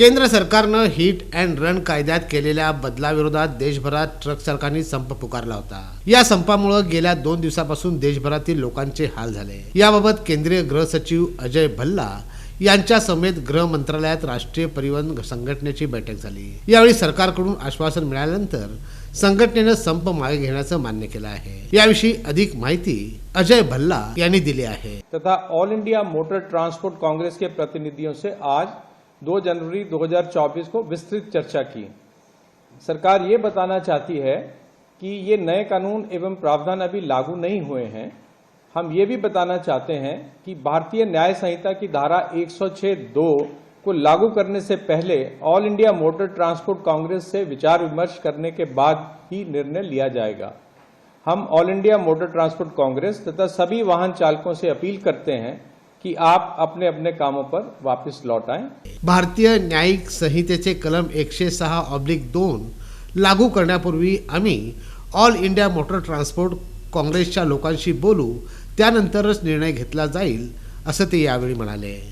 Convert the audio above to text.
केंद्र सरकारनं hit and run कायद्यात केलेल्या बदलाविरोधात देशभरात ट्रक चालकांनी संप पुकारला होता. या संपामुळे गेल्या दोन दिवसापासून देशभरातील लोकांचे हाल झाले. याबाबत केंद्रीय गृह सचिव अजय भल्ला यांच्या समेत गृह मंत्रालयात राष्ट्रीय परिवहन संघटनेची बैठक झाली. यावेळी सरकारकडून आश्वासन मिळाल्यानंतर संघटनेनं संप मागे घेण्याचं मान्य केलं आहे. याविषयी अधिक माहिती अजय भल्ला यांनी दिली आहे. तथा all India motor transport congress के प्रतिनिधियों से आज 2 जनवरी 2024 को विस्तृत चर्चा की। सरकार ये बताना चाहती है कि ये नए कानून एवं प्रावधान अभी लागू नहीं हुए हैं। हम ये भी बताना चाहते हैं कि भारतीय न्याय संहिता की धारा 106(2) को लागू करने से पहले all India motor transport congress से विचार विमर्श करने के बाद ही निर्णय लिया जाएगा। हम all India motor transport congress तथा सभी वाहन चालकों से अपील करते हैं की आप अपने अपने कामों पर वापस लौट आए। भारतीय न्यायिक संहितेचे कलम एकशे सहा ऑब्लिक दोन लागू करण्यापूर्वी आम्ही ऑल इंडिया मोटर ट्रान्सपोर्ट काँग्रेसच्या लोकांशी बोलू त्यानंतरच निर्णय घेतला जाईल असं ते यावेळी म्हणाले.